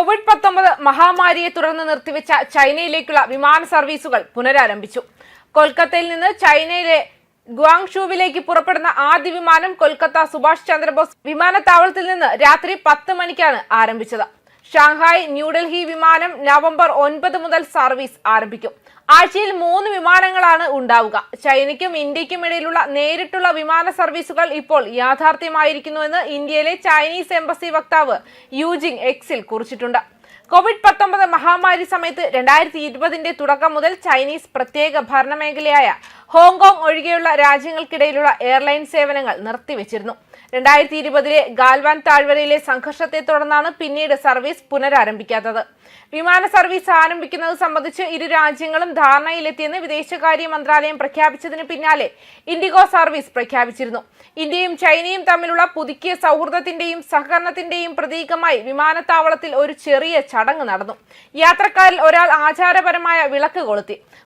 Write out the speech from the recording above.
Covid പത്തൊമ്പത് മഹാമാരിയെ തുടർന്ന് നിർത്തിവെച്ച ചൈനയിലേക്കുള്ള വിമാന സർവീസുകൾ പുനരാരംഭിച്ചു. കൊൽക്കത്തയിൽ നിന്ന് ചൈനയിലെ ഗ്വാങ്ഷൂവിലേക്ക് പുറപ്പെടുന്ന ആദ്യ വിമാനം കൊൽക്കത്ത സുഭാഷ് ചന്ദ്രബോസ് വിമാനത്താവളത്തിൽ നിന്ന് രാത്രി പത്ത് മണിക്കാണ് ആരംഭിച്ചത്. ഷാങ്ഹായ് ന്യൂഡൽഹി വിമാനം നവംബർ ഒൻപത് മുതൽ സർവീസ് ആരംഭിക്കും. ആഴ്ചയിൽ മൂന്ന് വിമാനങ്ങളാണ് ഉണ്ടാവുക. ചൈനയ്ക്കും ഇന്ത്യയ്ക്കും ഇടയിലുള്ള നേരിട്ടുള്ള വിമാന സർവീസുകൾ ഇപ്പോൾ യാഥാർത്ഥ്യമായിരിക്കുന്നുവെന്ന് ഇന്ത്യയിലെ ചൈനീസ് എംബസി വക്താവ് യൂജിങ് എക്സിൽ കുറിച്ചിട്ടുണ്ട്. കോവിഡ് പത്തൊമ്പത് മഹാമാരി സമയത്ത് രണ്ടായിരത്തി ഇരുപതിന്റെ തുടക്കം മുതൽ ചൈനീസ് പ്രത്യേക ഭരണമേഖലയായ ഹോങ്കോങ് ഒഴികെയുള്ള രാജ്യങ്ങൾക്കിടയിലുള്ള എയർലൈൻ സേവനങ്ങൾ നിർത്തിവെച്ചിരുന്നു. രണ്ടായിരത്തി ഇരുപതിലെ ഗാൽവാൻ താഴ്വരയിലെ സംഘർഷത്തെ തുടർന്നാണ് പിന്നീട് സർവീസ് പുനരാരംഭിക്കാത്തത്. വിമാന സർവീസ് ആരംഭിക്കുന്നത് സംബന്ധിച്ച് ഇരു രാജ്യങ്ങളും ധാരണയിലെത്തിയെന്ന് വിദേശകാര്യ മന്ത്രാലയം പ്രഖ്യാപിച്ചതിന് പിന്നാലെ ഇൻഡിഗോ സർവീസ് പ്രഖ്യാപിച്ചിരുന്നു. ഇന്ത്യയും ചൈനയും തമ്മിലുള്ള പുതുക്കിയ സൗഹൃദത്തിന്റെയും സഹകരണത്തിന്റെയും പ്രതീകമായി വിമാനത്താവളത്തിൽ ഒരു ചെറിയ ചടങ്ങ് നടന്നു. യാത്രക്കാരിൽ ഒരാൾ ആചാരപരമായ വിളക്ക് കൊളുത്തി.